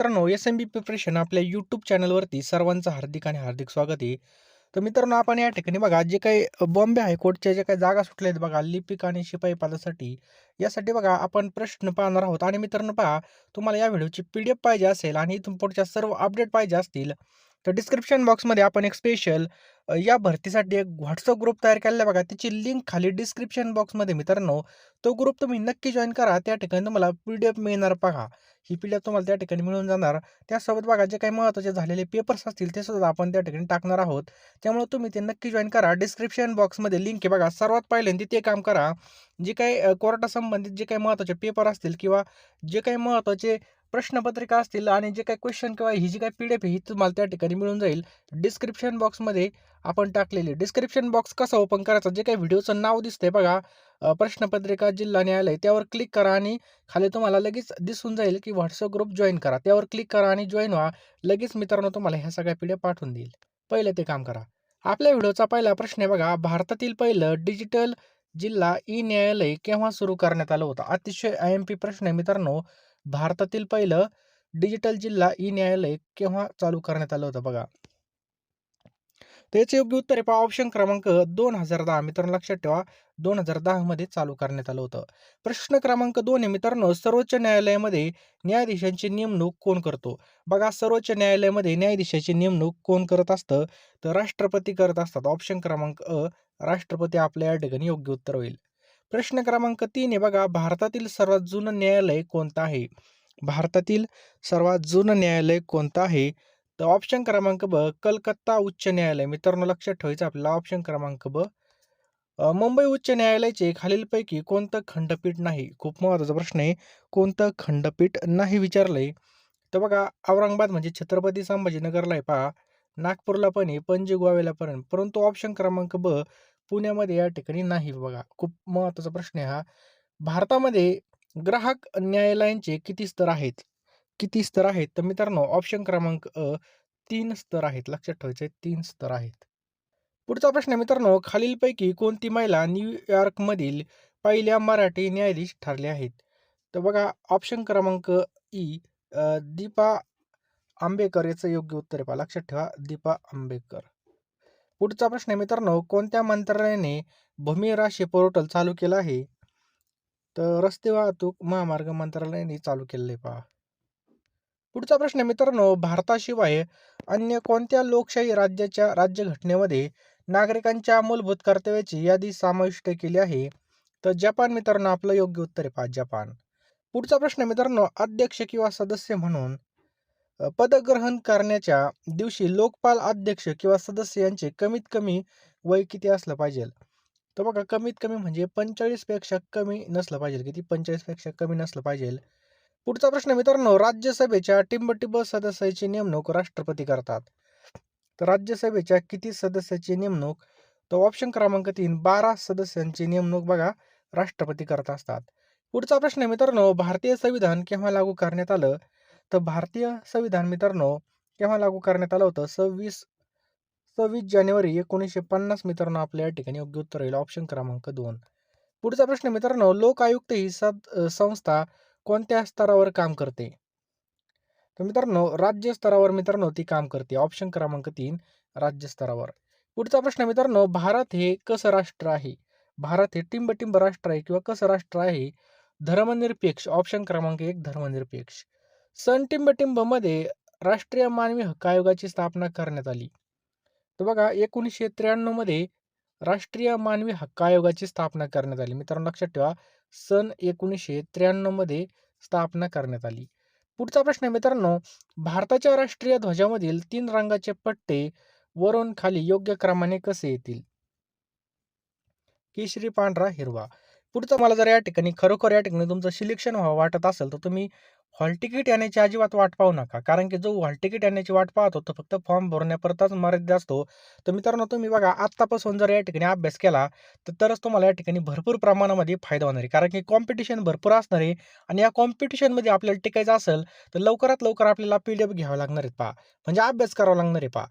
मित्रांनो S M B preparation आपल्या YouTube चॅनलवरती सर्वांचं हार्दिक आणि हार्दिक स्वागत आहे. तर मित्रांनो आपण या ठिकाणी बघा जे काही बॉम्बे हायकोर्टच्या जे काही जागा सुटल्या आहेत बघा लिपिक आणि शिपाई पदासाठी यासाठी बघा आपण प्रश्न पाहणार आहोत. आणि मित्रांनो पहा तुम्हाला या व्हिडिओची पी डी एफ पाहिजे असेल आणि इथून पुढच्या सर्व अपडेट पाहिजे असतील तर डिस्क्रिप्शन बॉक्समध्ये आपण एक स्पेशल या भरतीसाठी एक व्हॉट्सअप ग्रुप तयार केलेला बघा. त्याची लिंक खाली डिस्क्रिप्शन बॉक्समध्ये मित्रांनो. तो ग्रुप तुम्ही नक्की जॉईन करा. त्या ठिकाणी तुम्हाला पी डी एफ मिळणार बघा. ही पी डी एफ तुम्हाला त्या ठिकाणी मिळून जाणार. त्यासोबत बघा जे काही महत्त्वाचे झालेले पेपर्स असतील ते सुद्धा आपण त्या ठिकाणी टाकणार आहोत. त्यामुळे तुम्ही ते नक्की जॉईन करा. डिस्क्रिप्शन बॉक्समध्ये लिंक आहे बघा. सर्वात पहिल्यांदा ते काम करा. जे काही कोर्टासंबंधित जे काही महत्त्वाचे पेपर असतील किंवा जे काही महत्त्वाचे प्रश्नपत्रिका असतील आणि जे काही क्वेश्चन किंवा ही जी काही पी डी एफ ही तुम्हाला त्या ठिकाणी मिळून जाईल. डिस्क्रिप्शन बॉक्समध्ये आपण टाकलेली. डिस्क्रिप्शन बॉक्स कसा ओपन करायचा? जे काही व्हिडिओचं नाव दिसतंय बघा प्रश्नपत्रिका जिल्हा न्यायालय त्यावर क्लिक करा आणि खाली तुम्हाला लगेच दिसून जाईल की व्हॉट्सअप ग्रुप जॉईन करा. त्यावर क्लिक करा आणि जॉईन व्हा. लगेच मित्रांनो तुम्हाला ह्या सगळ्या पी डी एफ पाठवून देईल. पहिलं ते काम करा. आपल्या व्हिडिओचा पहिला प्रश्न आहे बघा भारतातील पहिलं डिजिटल जिल्हा ई न्यायालय केव्हा सुरू करण्यात आलं होतं? अतिशय आय एम पी प्रश्न आहे मित्रांनो. भारतातील पहिलं डिजिटल जिल्हा ई न्यायालय केव्हा चालू करण्यात आलं होतं बघा? त्याचे योग्य उत्तर आहे पहा ऑप्शन क्रमांक दोन हजार दहा. मित्रांनो लक्षात ठेवा दोन हजार दहा मध्ये चालू करण्यात आलं होतं. प्रश्न क्रमांक दोन आहे मित्रांनो सर्वोच्च न्यायालयामध्ये न्यायाधीशांची नेमणूक कोण करतो? बघा सर्वोच्च न्यायालयामध्ये न्यायाधीशाची नेमणूक कोण करत असतं? तर राष्ट्रपती करत असतात. ऑप्शन क्रमांक अ राष्ट्रपती आपल्या या ठिकाणी योग्य उत्तर होईल. प्रश्न क्रमांक तीन आहे बघा. भारतातील सर्वात जुनं न्यायालय कोणतं आहे? भारतातील सर्वात जुनं न्यायालय कोणतं आहे? तर ऑप्शन क्रमांक ब कलकत्ता उच्च न्यायालय. मित्रांनो लक्षात ठेवायचं आपल्याला ऑप्शन क्रमांक ब. मुंबई उच्च न्यायालयाचे खालीलपैकी कोणतं खंडपीठ नाही? खूप महत्त्वाचा प्रश्न आहे. कोणतं खंडपीठ नाही विचारलंय? तर बघा औरंगाबाद म्हणजे छत्रपती संभाजीनगरला आहे पहा. नागपूरला पण आहे पणजी गोव्याला पण परंतु ऑप्शन क्रमांक ब पुण्यामध्ये या ठिकाणी नाही बघा. खूप महत्त्वाचा प्रश्न आहे हा. भारतामध्ये ग्राहक न्यायालयांचे किती स्तर आहेत? किती स्तर आहेत? तर मित्रांनो ऑप्शन क्रमांक अ तीन स्तर आहेत. लक्षात ठेवायचे तीन स्तर आहेत. पुढचा प्रश्न आहे मित्रांनो खालीलपैकी कोणती महिला न्यूयॉर्कमधील पहिल्या मराठी न्यायाधीश ठरल्या आहेत? तर बघा ऑप्शन क्रमांक ई दीपा आंबेकर याचं योग्य उत्तर आहे पहा. लक्षात ठेवा दीपा आंबेकर. पुढचा प्रश्न मित्रांनो कोणत्या मंत्रालयाने भूमी राशी पोर्टल चालू केलं आहे? तर रस्ते वाहतूक महामार्ग मंत्रालयाने चालू केलेलं आहे पहा. पुढचा प्रश्न मित्रांनो भारताशिवाय अन्य कोणत्या लोकशाही राज्याच्या राज्यघटनेमध्ये नागरिकांच्या मूलभूत कर्तव्याची यादी समाविष्ट केली आहे? तर जपान मित्रांनो आपलं योग्य उत्तर आहे पहा जपान. पुढचा प्रश्न मित्रांनो अध्यक्ष किंवा सदस्य म्हणून पदग्रहण करण्याच्या दिवशी लोकपाल अध्यक्ष किंवा सदस्य यांचे कमीत कमी वय किती असलं पाहिजे? तर बघा कमीत कमी म्हणजे पंचेचाळीसपेक्षा कमी नसलं पाहिजे किती? पंचेचाळीसपेक्षा कमी नसलं पाहिजे. पुढचा प्रश्न मित्रांनो राज्यसभेच्या टिंबटिंब सदस्याची नेमणूक राष्ट्रपती करतात. तर राज्यसभेच्या किती सदस्याची नेमणूक? तर ऑप्शन क्रमांक तीन बारा सदस्यांची नेमणूक बघा राष्ट्रपती करत असतात. पुढचा प्रश्न मित्रांनो भारतीय संविधान केव्हा लागू करण्यात आलं? तर भारतीय संविधान मित्रांनो केव्हा लागू करण्यात आलं होतं? सव्वीस सव्वीस जानेवारी एकोणीसशे पन्नास मित्रांनो आपल्या या ठिकाणी योग्य उत्तर येईल. ऑप्शन क्रमांक दोन. पुढचा प्रश्न मित्रांनो लोक आयुक्त ही सद संस्था कोणत्या स्तरावर काम करते? तर मित्रांनो राज्य स्तरावर मित्रांनो ती काम करते. ऑप्शन क्रमांक तीन राज्य स्तरावर. पुढचा प्रश्न मित्रांनो भारत हे कसं राष्ट्र आहे? भारत हे टिंबटिंब राष्ट्र आहे किंवा कसं राष्ट्र आहे? धर्मनिरपेक्ष. ऑप्शन क्रमांक एक धर्मनिरपेक्ष. सन राष्ट्रीय मानवी हक्क आयोगाची स्थापना करण्यात आली. तर बघा एकोणीसशे त्र्याण्णवमध्ये राष्ट्रीय मानवी हक्क आयोगाची स्थापना करण्यात आली. मित्रांनो लक्षात ठेवा सन एकोणीसशे त्र्याण्णवमध्ये स्थापना करण्यात आली. पुढचा प्रश्न आहे मित्रांनो भारताच्या राष्ट्रीय ध्वजामधील तीन रंगाचे पट्टे वरून खाली योग्य क्रमाने कसे येतील? केशरी पांढरा हिरवा. पुढचं मला जर या ठिकाणी खरोखर या ठिकाणी तुमचं सिलेक्शन व्हावं वाटत असेल तर तुम्ही हॉल तिकीट येण्याची अजिबात वाट पाहू नका. कारण की जो हॉल तिकीट येण्याची वाट पाहतो तो फक्त फॉर्म भरण्यापुरताच मर्यादित असतो. तर मित्रांनो तुम्ही बघा आत्तापासून जर या ठिकाणी अभ्यास केला तर तरच तुम्हाला या ठिकाणी भरपूर प्रमाणामध्ये फायदा होणार आहे. कारण की कॉम्पिटिशन भरपूर असणार आहे आणि या कॉम्पिटिशनमध्ये आपल्याला टिकायचं असेल तर लवकरात लवकर आपल्याला पी डी एफ घ्यावं लागणार आहेत पहा. म्हणजे अभ्यास करावा लागणार आहे पहा.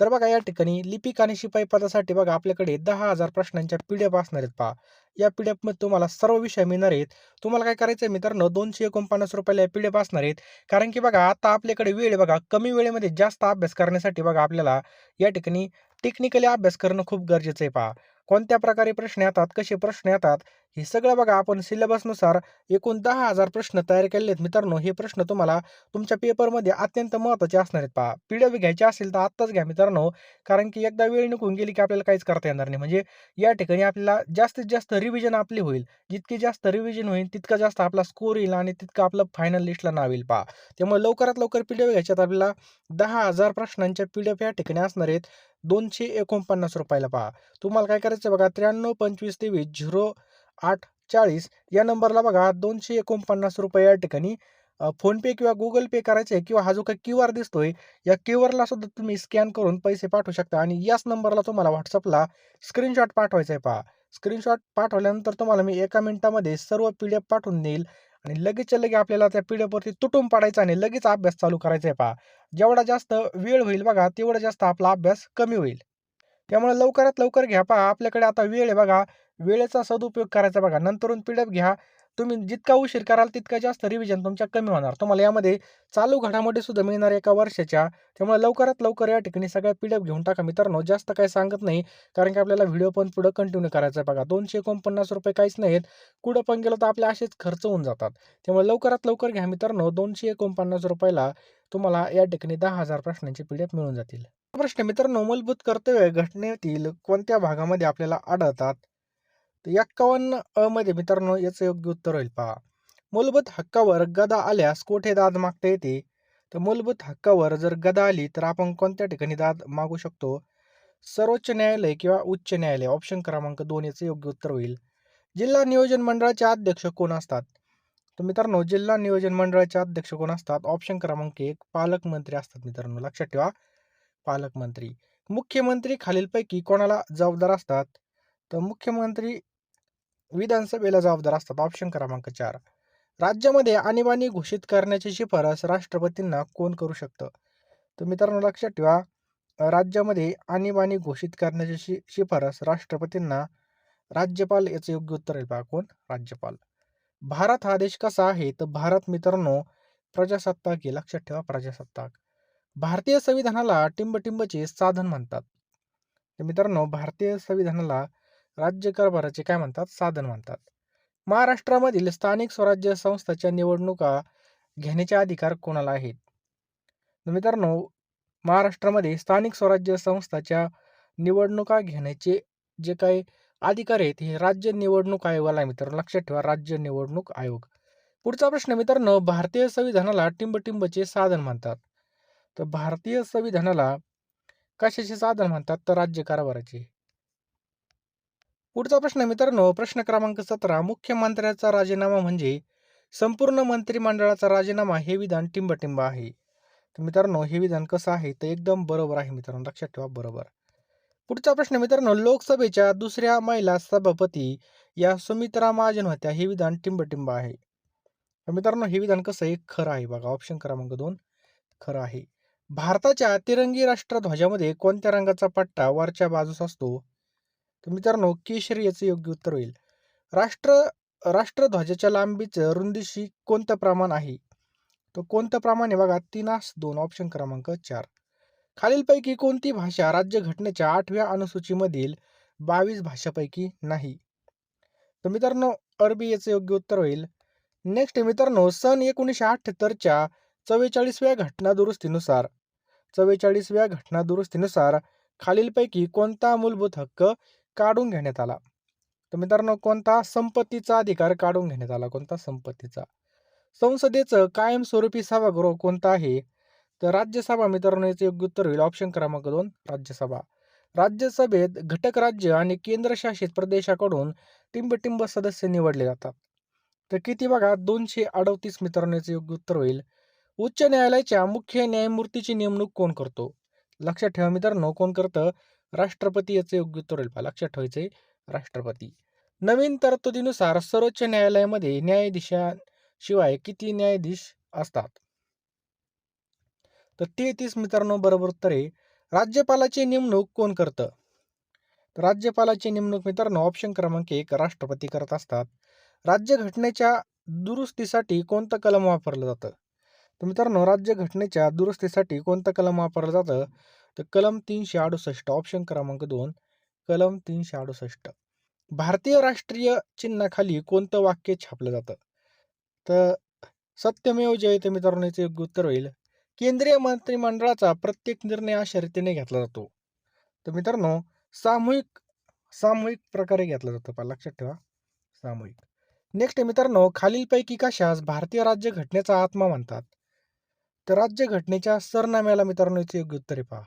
तर बघा या ठिकाणी लिपिक आणि शिपाई पदासाठी बघा आपल्याकडे दहा हजार प्रश्नांच्या पी डी एफ असणार आहेत पहा. या पी डी एफमध्ये तुम्हाला सर्व विषय मिळणार आहेत. तुम्हाला काय करायचं आहे मित्रांनो दोनशे एकोणपन्नास रुपयाला या पी डी एफ असणार आहेत. कारण की बघा आता आपल्याकडे वेळ बघा कमी वेळेमध्ये जास्त अभ्यास करण्यासाठी बघा आपल्याला या ठिकाणी टेक्निकली अभ्यास करणं खूप गरजेचं आहे पहा. कोणत्या प्रकारे प्रश्न येतात कसे प्रश्न येतात हे सगळं बघा आपण सिलेबसनुसार एकूण दहा हजार प्रश्न तयार केलेले आहेत मित्रांनो. हे प्रश्न तुम्हाला तुमच्या पेपरमध्ये अत्यंत महत्त्वाचे असणार आहेत पहा. पी डी एफ घ्यायचे असेल तर आत्ताच घ्या मित्रांनो. कारण की एकदा वेळ निघून गेली की आपल्याला काहीच करता येणार नाही. म्हणजे या ठिकाणी आपल्याला जास्तीत जास्त रिव्हिजन आपली होईल. जितकी जास्त रिव्हिजन होईल तितका जास्त आपला स्कोर येईल आणि तितकं आपलं फायनल लिस्टला नाव येईल पहा. त्यामुळे लवकरात लवकर पी डी एफ घ्यायच्यात आपल्याला दहा हजार प्रश्नांच्या पी डी एफ या ठिकाणी असणार आहेत. दोनशे एकोणपन्नास रुपयाला पहा. तुम्हाला काय करायचं बघा त्र्याण्णव पंचवीस तेवीस झिरो आठ चाळीस या नंबरला बघा दोनशे एकोणपन्नास रुपये या ठिकाणी फोनपे किंवा गुगल पे करायचे किंवा हा जो काही क्यू आर दिसतोय या क्यू आरला सुद्धा तुम्ही स्कॅन करून पैसे पाठवू शकता आणि याच नंबरला तुम्हाला व्हॉट्सअपला स्क्रीनशॉट पाठवायचा आहे पहा. स्क्रीनशॉट पाठवल्यानंतर तुम्हाला मी एका मिनिटामध्ये सर्व पी डी एफ पाठवून देईल. आणि लगेचच्या लगे आपल्याला त्या पी तुटून पाडायचा आणि लगेच अभ्यास चालू करायचा आहे पहा. जेवढा जास्त वेळ होईल बघा तेवढा जास्त आपला अभ्यास कमी होईल. त्यामुळे लवकरात लवकर घ्या पहा. आपल्याकडे आता वेळ आहे बघा. वेळेचा सदुपयोग करायचा बघा. नंतरून पी घ्या. तुम्ही जितका उशीर कराल तितका जास्त रिव्हिजन तुमच्या कमी होणार. तुम्हाला यामध्ये चालू घडामोडी सुद्धा मिळणार एका वर्षाच्या. त्यामुळे लवकरात लवकर या ठिकाणी सगळ्या पी घेऊन टाका. मित्रांनो जास्त काही सांगत नाही कारण की आपल्याला व्हिडिओ पण पुढं कंटिन्यू करायचा आहे बघा. दोनशे एकोणपन्नास रुपये काहीच नाहीत कुठं पण गेलो तर आपले असेच खर्च होऊन जातात. त्यामुळे लवकरात लवकर घ्या मित्रांनो. दोनशे एकोणपन्नास रुपयाला तुम्हाला या ठिकाणी दहा हजार प्रश्नांची पी डी एफ मिळून जातील. प्रश्न मित्रांनो मूलभूत कर्तव्य घटनेतील कोणत्या भागामध्ये आपल्याला आढळतात? तर एक्कावन्न अ मध्ये मित्रांनो याचं योग्य उत्तर होईल पहा. मूलभूत हक्कावर गदा आल्यास कोठे दाद मागता येते? तर मूलभूत हक्कावर जर गदा आली तर आपण कोणत्या ठिकाणी दाद मागू शकतो? सर्वोच्च न्यायालय किंवा उच्च न्यायालय? ऑप्शन क्रमांक दोन याचं योग्य उत्तर होईल. जिल्हा नियोजन मंडळाचे अध्यक्ष कोण असतात? तर मित्रांनो जिल्हा नियोजन मंडळाचे अध्यक्ष कोण असतात? ऑप्शन क्रमांक एक पालकमंत्री असतात मित्रांनो. लक्षात ठेवा. पालकमंत्री मुख्यमंत्री खालीलपैकी कोणाला जबाबदार असतात? तर मुख्यमंत्री विधानसभेला जबाबदार असतात ऑप्शन क्रमांक चार. राज्यामध्ये आणीबाणी घोषित करण्याची शिफारस राष्ट्रपतींना कोण करू शकतं? तर मित्रांनो लक्षात ठेवा. राज्यामध्ये आणीबाणी घोषित करण्याची शि शिफारस राष्ट्रपतींना राज्यपाल याचं योग्य उत्तर आहे पहा कोण? राज्यपाल. भारत हा देश कसा आहे? तर भारत मित्रांनो प्रजासत्ताक आहे. लक्षात ठेवा प्रजासत्ताक. भारतीय संविधानाला टिंबटिंबचे साधन म्हणतात. तर मित्रांनो भारतीय संविधानाला राज्य कारभाराचे काय म्हणतात? साधन म्हणतात. महाराष्ट्रामधील स्थानिक स्वराज्य संस्थाच्या निवडणुका घेण्याचे अधिकार कोणाला आहेत? मित्रांनो महाराष्ट्रामध्ये स्थानिक स्वराज्य संस्थाच्या निवडणुका घेण्याचे जे काही अधिकार आहेत हे राज्य निवडणूक आयोगाला आहे मित्रांनो. लक्षात ठेवा राज्य निवडणूक आयोग. पुढचा प्रश्न मित्रांनो भारतीय संविधानाला टिंबटिंबचे साधन म्हणतात. तर भारतीय संविधानाला कशाचे साधन म्हणतात? तर राज्य कारभाराचे पुढचा प्रश्न मित्रांनो प्रश्न क्रमांक सतरा. मुख्यमंत्र्याचा राजीनामा म्हणजे संपूर्ण मंत्रिमंडळाचा राजीनामा हे विधान टिंबटिंब आहे. तर मित्रांनो हे विधान कसं आहे? तर एकदम बरोबर आहे मित्रांनो. लक्षात ठेवा बरोबर. पुढचा प्रश्न मित्रांनो लोकसभेच्या दुसऱ्या महिला सभापती या सुमित्रा महाजन होत्या. हे विधान टिंबटिंब आहे. तर मित्रांनो हे विधान कसं आहे? खरं आहे बघा. ऑप्शन क्रमांक दोन खरं आहे. भारताच्या तिरंगी राष्ट्रध्वजामध्ये कोणत्या रंगाचा पट्टा वरच्या बाजूस असतो? तर मित्रांनो केशरी याचं योग्य उत्तर होईल. राष्ट्र राष्ट्रध्वजाच्या लांबीचं रुंदीशी कोणतं प्रमाण आहे? तर कोणतं प्रमाण आहे बघा? तीनास दोन ऑप्शन क्रमांक चार. खालीलपैकी कोणती भाषा राज्यघटनेच्या आठव्या अनुसूचीमधील बावीस भाषापैकी नाही? तर मित्रांनो अरबी याचं योग्य उत्तर होईल. नेक्स्ट मित्रांनो सन एकोणीसशे अठ्ठ्याहत्तरच्या चव्वेचाळीसव्या घटना दुरुस्तीनुसार चव्वेचाळीसव्या घटना दुरुस्तीनुसार खालीलपैकी कोणता मूलभूत हक्क काढून घेण्यात आला. तर मित्रांनो कोणता संपत्तीचा अधिकार काढून घेण्यात आला? कोणता संपत्तीचा? संसदेचं कायमस्वरूपी सभागृह कोणतं आहे? तर राज्यसभा मित्रांनो याचं योग्य उत्तर होईल. ऑप्शन क्रमांक दोन राज्यसभा. राज्यसभेत घटक राज्य आणि केंद्रशासित प्रदेशाकडून टिंबटिंब सदस्य निवडले जातात. तर किती बघा दोनशे अडतीस मित्रांनो याचं योग्य उत्तर होईल. उच्च न्यायालयाच्या मुख्य न्यायमूर्तीची नेमणूक कोण करतो? लक्षात ठेवा मित्रांनो कोण करतं? राष्ट्रपती याचं योग्य उत्तर होईल पहा लक्षात आहे. राष्ट्रपती. नवीन तरतुदीनुसार सर्वोच्च न्यायालयामध्ये न्यायाधीशाशिवाय किती न्यायाधीश असतात? तर तेहतीस मित्रांनो बरोबर उत्तर आहे. राज्यपालाची नेमणूक कोण करतं? राज्यपालाची नेमणूक मित्रांनो ऑप्शन क्रमांक एक राष्ट्रपती करत असतात. राज्यघटनेच्या दुरुस्तीसाठी कोणतं कलम वापरलं जातं? तर मित्रांनो राज्यघटनेच्या दुरुस्तीसाठी कोणतं कलम वापरलं जातं? तर कलम तीनशे अडुसष्ट ऑप्शन क्रमांक दोन कलम तीनशे अडुसष्ट. भारतीय राष्ट्रीय चिन्हाखाली कोणतं वाक्य छापलं जातं? तर सत्यमेव जयते मित्रांनो योग्य उत्तर होईल. केंद्रीय मंत्रिमंडळाचा प्रत्येक निर्णय अशा रीतीने घेतला जातो. तर मित्रांनो सामूहिक सामूहिक प्रकारे घेतला जातो. पहा लक्षात ठेवा. सामूहिक. नेक्स्ट मित्रांनो खालीलपैकी कशास भारतीय राज्यघटनेचा आत्मा म्हणतात? तर राज्यघटनेच्या सरनाम्याला मित्रांनो याचे योग्य उत्तर आहे पहा.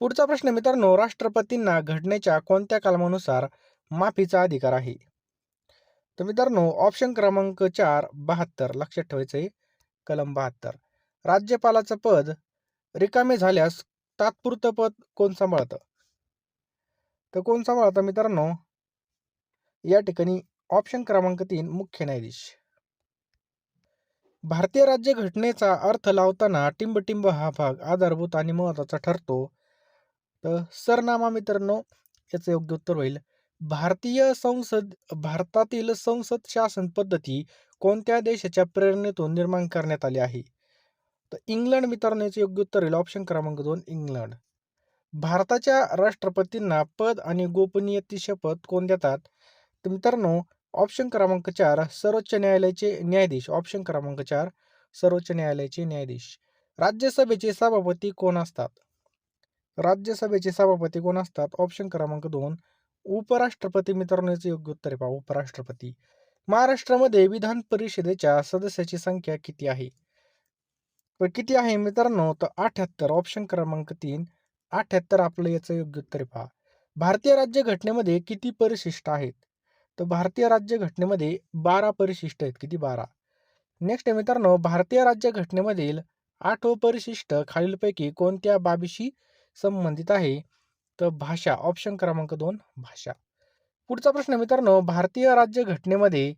पुढचा प्रश्न मित्रांनो राष्ट्रपतींना घटनेच्या कोणत्या कलमानुसार माफीचा अधिकार आहे? तर मित्रांनो ऑप्शन क्रमांक चार बहात्तर लक्षात ठेवायचं आहे कलम बहात्तर. राज्यपालाचं पद रिकामे झाल्यास तात्पुरतं पद कोण सांभाळतं? तर कोण सांभाळतं मित्रांनो? या ठिकाणी ऑप्शन क्रमांक तीन मुख्य न्यायाधीश. भारतीय राज्यघटनेचा अर्थ लावताना टिंबटिंब हा भाग आधारभूत आणि महत्त्वाचा ठरतो. तर सरनामा मित्रांनो याचं योग्य उत्तर होईल. भारतीय संसद भारतातील संसद शासन पद्धती कोणत्या देशाच्या प्रेरणेतून निर्माण करण्यात आली आहे? तर इंग्लंड मित्रांनो याचं योग्य उत्तर होईल. ऑप्शन क्रमांक दोन इंग्लंड. भारताच्या राष्ट्रपतींना पद आणि गोपनीयतेची शपथ कोण देतात? तर मित्रांनो ऑप्शन क्रमांक चार सर्वोच्च न्यायालयाचे न्यायाधीश. ऑप्शन क्रमांक चार सर्वोच्च न्यायालयाचे न्यायाधीश. राज्यसभेचे सभापती कोण असतात? राज्यसभेचे सभापती कोण असतात? ऑप्शन क्रमांक दोन. उपराष्ट्रपती. मित्रांनो याचं योग्य उत्तर आहे पहा. उपराष्ट्रपती. महाराष्ट्रामध्ये विधान परिषदेच्या सदस्याची संख्या किती आहे? किती आहे मित्रांनो? तर अठ्याहत्तर. ऑप्शन क्रमांक तीन. अठ्याहत्तर आपलं याचं योग्य उत्तर आहे पहा. भारतीय राज्यघटनेमध्ये किती परिशिष्ट आहेत? तर भारतीय राज्यघटनेमध्ये बारा परिशिष्ट आहेत. किती? बारा. नेक्स्ट मित्रांनो. भारतीय राज्यघटनेमधील आठव परिशिष्ट खालीलपैकी कोणत्या बाबीशी संबंधित आहे. तर भाषा ऑप्शन क्रमांक दोन भाषा. पुढचा प्रश्न मित्रांनो भारतीय राज्यघटनेमध्ये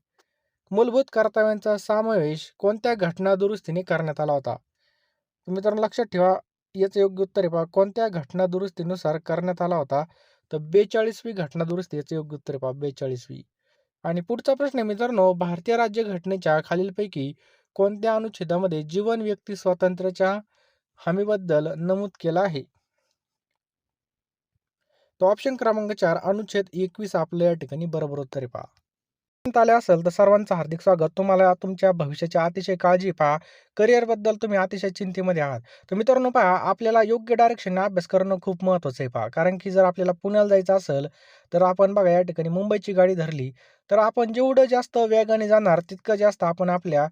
मूलभूत कर्तव्यांचा समावेश कोणत्या घटना दुरुस्तीने करण्यात आला होता? मित्रांनो लक्षात ठेवा याचं योग्य उत्तर आहे पहा. कोणत्या घटना दुरुस्तीनुसार करण्यात आला होता? तर बेचाळीसवी घटना दुरुस्ती याचं योग्य उत्तर आहे पहा बेचाळीसवी. आणि पुढचा प्रश्न मित्रांनो भारतीय राज्यघटनेच्या खालीलपैकी कोणत्या अनुच्छेदामध्ये जीवन व्यक्ती स्वातंत्र्याच्या हमीबद्दल नमूद केलं आहे? तो ऑप्शन क्रमांक चार अनुच्छेद एकवीस आपल्या या ठिकाणी बरोबर उत्तर पहा. आले असेल तर सर्वांचं हार्दिक स्वागत. तुम्हाला तुमच्या भविष्याची अतिशय काळजी पहा. करिअरबद्दल तुम्ही अतिशय चिंतेमध्ये आहात. तर मित्रांनो पहा आपल्याला योग्य डायरेक्शनने अभ्यास करणं खूप महत्त्वाचं आहे पहा. कारण की जर आपल्याला पुण्याला जायचं असेल तर आपण बघा या ठिकाणी मुंबईची गाडी धरली तर आपण जेवढं जास्त वेगाने जाणार तितकं जास्त आपण आपल्या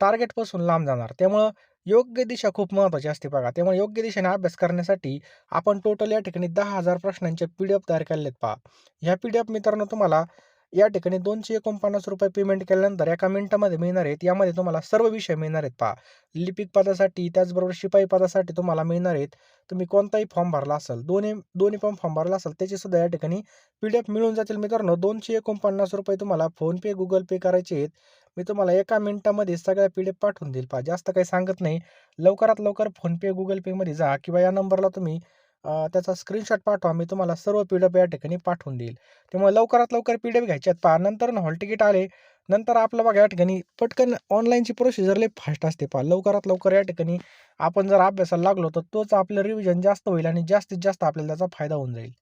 टार्गेटपासून लांब जाणार. त्यामुळं योग्य दिशा खूप महत्त्वाची असते बघा. त्यामुळे योग्य दिशेने अभ्यास करण्यासाठी आपण टोटल या ठिकाणी दहा हजार प्रश्नांचे पी डी एफ तयार केलेत पहा. ह्या पी डी एफ मित्रांनो तुम्हाला या ठिकाणी दोनशे एकोणपन्नास रुपये पेमेंट केल्यानंतर एका मिनिटामध्ये मिळणार आहेत. यामध्ये तुम्हाला सर्व विषय मिळणार आहेत पहा. लिपिक पदासाठी त्याचबरोबर शिपाई पदासाठी तुम्हाला मिळणार आहेत. तुम्ही कोणताही फॉर्म भरला असेल दोन्ही दोन्ही पण फॉर्म भरला असेल त्याचे सुद्धा या ठिकाणी पी डी एफ मिळून जातील मित्रांनो. दोनशे एकोणपन्नास रुपये तुम्हाला फोनपे गुगल पे करायचे आहेत. मी तुम्हाला एका मिनिटामध्ये सगळ्या पी डी एफ पाठवून देईल पा जास्त काही सांगत नाही. लवकरात लवकर फोनपे गुगल पेमध्ये जा किंवा या नंबरला तुम्ही त्याचा स्क्रीनशॉट पाठवा. मी तुम्हाला सर्व पी डी एफ या ठिकाणी पाठवून देईल. त्यामुळे लवकरात लवकर पी डी एफ घ्यायच्यात. पहा नंतर हॉल तिकीट आले. नंतर आपलं बघा या ठिकाणी पटकन ऑनलाईनची प्रोसिजर लई फास्ट असते पहा. लवकरात लवकर या ठिकाणी आपण जर अभ्यासाला लागलो तर तोच आपलं रिव्हिजन जास्त होईल आणि जास्तीत जास्त आपल्याला त्याचा फायदा होऊन जाईल.